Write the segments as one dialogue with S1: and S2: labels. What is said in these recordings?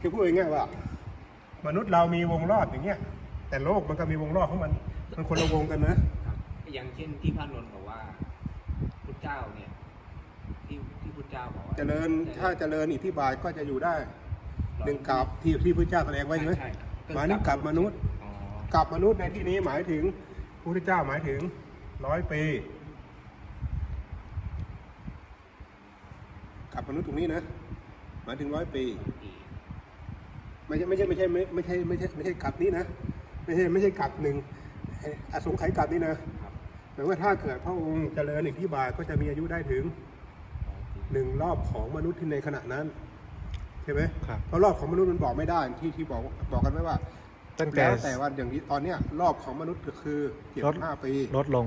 S1: คือพูดง่ายๆว่า มนุษย์เรามีวงรอบอย่างเงี้ย แต่โลกมันก็มีวงรอบของมัน มันคนละวงกันนะ
S2: ครับอย่างเช่นที่พระนนท์บอกว่าพุทธเจ้าเนี่ยที่ที่พุทธเจ้าบอกว่า
S1: เจริญถ้าเจริญอิทธิบาทก็จะอยู่ได้หนึ่งกับที่ที่พระเจ้าแสดงไว้ใช่ไหม
S2: ใช่ครับ
S1: หมายถึงกับมนุษย์
S2: อ๋อ
S1: กับมนุษย์ในที่นี้หมายถึงพระพุทธเจ้าหมายถึงร้อยปีกับมนุษย์ตรงนี้นะ หมายถึงร้อยปี
S2: อีก
S1: ไม่ใช่ไม่ใช่ไม่ใช่ไม่ไม่ใช่ไม่ใช่ไม่ใช่กับนี้นะ ไม่ใช่ไม่ใช่กับหนึ่งไอ้อสงไขยกับนี้นะครับแปลว่าถ้าเกิดพระองค์เจริญอิทธิบาทก็จะมีอายุได้ถึง
S2: ร้อยปี
S1: หนึ่งรอบของมนุษย์ที่ในขณะนั้นใช่ไหม
S3: ครับ
S1: เพราะรอบของมนุษย์มันบอกไม่ได้ที่ที่บอกบอกกันไว้ว่า
S3: ตั้งแต่
S1: แล้วแต่ว่าอย่างนี้ตอนเนี้ยรอบของมนุษย์ก็คือเจ็ด
S3: ลด
S1: ห้าปี
S3: ลดลง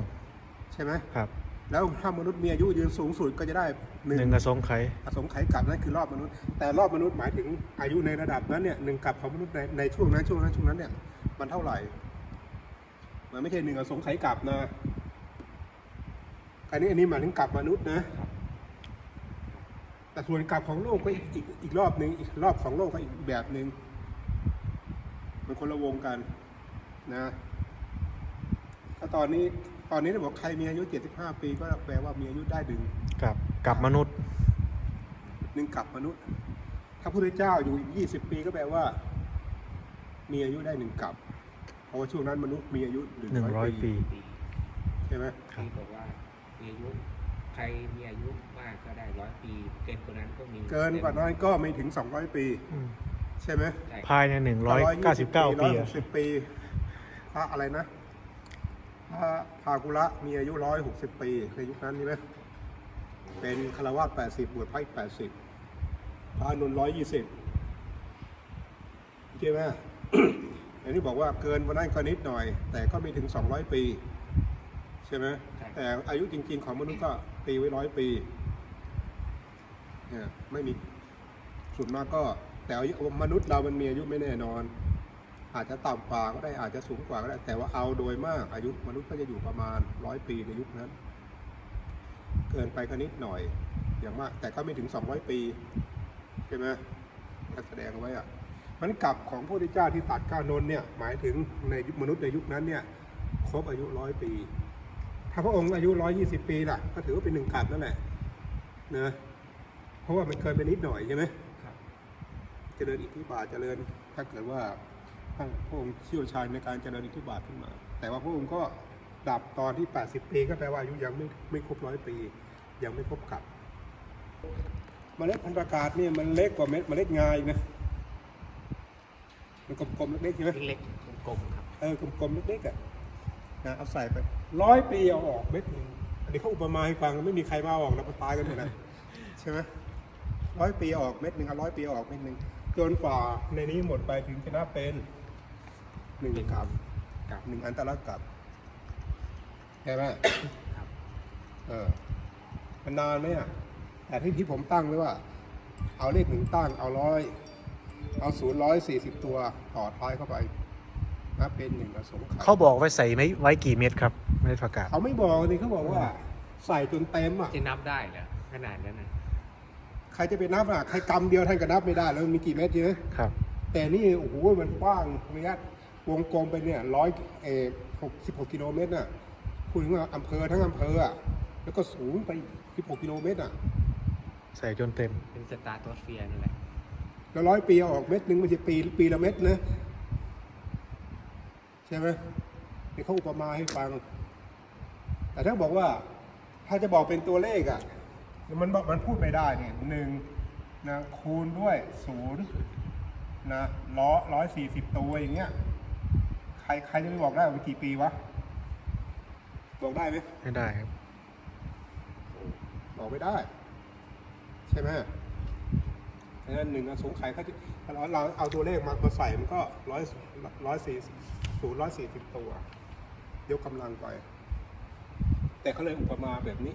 S1: ใช่ไหม
S3: ครับ
S1: แล้วถ้ามนุษย์มีอายุยืนสูงสุดก็จะได้หนึ่
S3: หนึ่
S1: ง
S3: งกระทรงไข
S1: อสงไขยกลับนั่นคือรอบมนุษย์ แต่รอบมนุษย์หมายถึงอายุในระดับนั้นเนี่ยหนึ่งกลับของมนุษย์ในในช่วงนั้นช่วงนั้นช่วงนั้นเนี่ยมันเท่าไหร่มันไม่ใช่หนึ่งอสงไขยกลับนะอันนี้อันนี้หมายถึงกลับมนุษย์นะ แต่ส่วนกลับของโลกก็อีกอีกอีกรอบหนึ่งอีกรอบของโลกก็อีกแบบหนึ่งมันคนละวงกันนะถ้าตอนนี้ ตอนนี้เราบอกใครมีอายุ 75 ปีก็แปลว่ามีอายุได้ดึง
S3: กับกับมนุษย์
S1: หนึ่งกับมนุษย์ ถ้าพระพุทธเจ้าอยู่อีก 20 ปีก็แปลว่า มีอายุได้หนึ่งกับ เพราะว่าช่วงนั้นมนุษย์มีอายุ
S3: หนึ่งร้อยปี
S2: ปี
S1: ใช่ไหม
S3: ครับ
S2: ที่บอกว่ามีอายุใครมีอายุมากก็ได้ร้อยปี เกินกว่านั้นก็มี
S1: เกินกว่านั้นก็ไม่ถึง 200 ปี
S3: อืม
S1: ใช่ไหม
S2: ใช่
S3: ภายในหนึ่งร้อยเก้าสิบเก้าปี
S1: ร้อยห
S3: อะ
S1: กสิบปีพระอะไรนะพ ระพากุระมีอายุร้อยหกสิบปีในยุคนั้นใช่ไหมเป็นคารวะแปดสิบบวชพระอีกแปดสิบพระอนุนร้อยยี่สิบใช่ไหมอย่างที่บอกว่าเกินวันนั้นก็นิดหน่อย แต่ก็มีถึงสองร้อยปี ใช่ไหมแต่อายุจริง ๆ ของมนุษย์ก็ตีไว้ร้อยปีเนี่ยไม่มีส่วนมากก็แต่อายุมนุษย์เรามันมีอายุไม่แน่นอน อาจจะต่ำกว่าก็ได้อาจจะสูงกว่าก็ได้ แต่ว่าเอาโดยมากอายุมนุษย์ก็จะอยู่ประมาณร้อยปีในยุคนั้น เกินไปก็นิดหน่อยอย่างมาก แต่ก็ไม่ถึงสองร้อยปีใช่ไหมท่านแสดงเอาไว้อะมันกลับของพระพุทธเจ้าที่ตัดก้านนท์เนี่ยหมายถึงในยุคมนุษย์ในยุคนั้นเนี่ยครบอายุร้อยปี ถ้าพระองค์อายุร้อยยี่สิบปีล่ะ ก็ถือว่าเป็นหนึ่งกลับนั่นแหละนะเพราะว่ามันเกินไปนิดหน่อยใช่ไหม
S2: ครับ
S1: เจริญอิทธิบาทเจริญถ้าเกิดว่า ท่านพระองค์เชี่ยวชาญในการเจริญอิทธิบาทขึ้นมา แต่ว่าพระองค์ก็ดับตอนที่ 80 ปีก็แปลว่าอายุยังไม่ไม่ครบร้อยปี ยังไม่ครบกับเมล็ดพันธุ์ประกาศเนี่ยมันเล็กกว่าเม็ดเมล็ดงาอีกนะมันกลมๆเล็กๆใช่ไหม
S2: เล็กๆกลมๆครับ
S1: เออกลมๆเล็กๆอะนะเอาใส่ไปร้อยปีเอาออกเม็ดหนึงอันนี้เขาอุปมาให้ฟังไม่มีใครมาเอาออกแล้วมันตายกันหมดนะใช่ไหมร้อยปีเอาออกเม็ดหนึ่งเอาร้อยปีเอาออกเม็ดหนึ่งจนกว่าในนี้หมดไปถึงจะนับเป็น หนึ่งกับ
S2: กับ
S1: หนึ่งอันตรกับใช่ไหม
S2: ครับ
S1: เออมันนานไหมอะแต่ที่ที่ผมตั้งไว้ว่า เอาเลขหนึ่งตั้งเอาร้อยเอาศูนย์ร้อยสี่สิบตัวต่อท้ายเข้าไปนับเป็นหนึ่งอสงไขย
S3: เขาบอกไว้ใส่ไม่ไว้กี่เม็ดครับไม่ได้ประกาศ
S1: เขาไม่บอกนี่เขาบอกว่า ใส่จนเต็มอะ
S2: จะนับได้เหรอขนาดนั้นนะ
S1: ใครจะไปนับอะใครกำเดียวท่านก็นับไม่ได้แล้วมันมีกี่เม็ดเยอะ
S3: ครับ
S1: แต่นี่โอ้โหมันกว้างระยะ วงกลมไปเนี่ยร้อยเอหกสิบหกกิโลเมตรน่ะพูดถึงว่าอำเภอทั้งอำเภออะแล้วก็สูงไปสิบหกกิโลเมตรอะ
S3: ใส่จนเต็ม
S2: เป็นสตาร์โตสเฟียร์นั่นแหละ
S1: แล้วร้อยปีเอาออกเม็ดหนึ่งไม่ใช่ปีปีละเม็ดนะใช่ไหมนี่เขาอุปมาให้ฟัง แต่ถ้าบอกว่า ถ้าจะบอกเป็นตัวเลขอะมันบอกมันพูดไม่ได้เนี่ยหนึ่งนะคูณด้วยศูนย์นะร้อยร้อยสี่สิบตัวอย่างเงี้ย ใครใครจะไปบอกได้ว่ากี่ปีวะ บอกได้ไหม
S3: ไม่ได้ครับ
S1: บอกไม่ได้ ใช่ไหมดังนั้นหนึ่งอสงไขยเขาจะเราเราเอาตัวเลขมามาใส่มันก็ร้อยร้อยสี่ศูนย์ร้อยสี่สิบตัวยกกำลังไป แต่เขาเลยอุปมาแบบนี้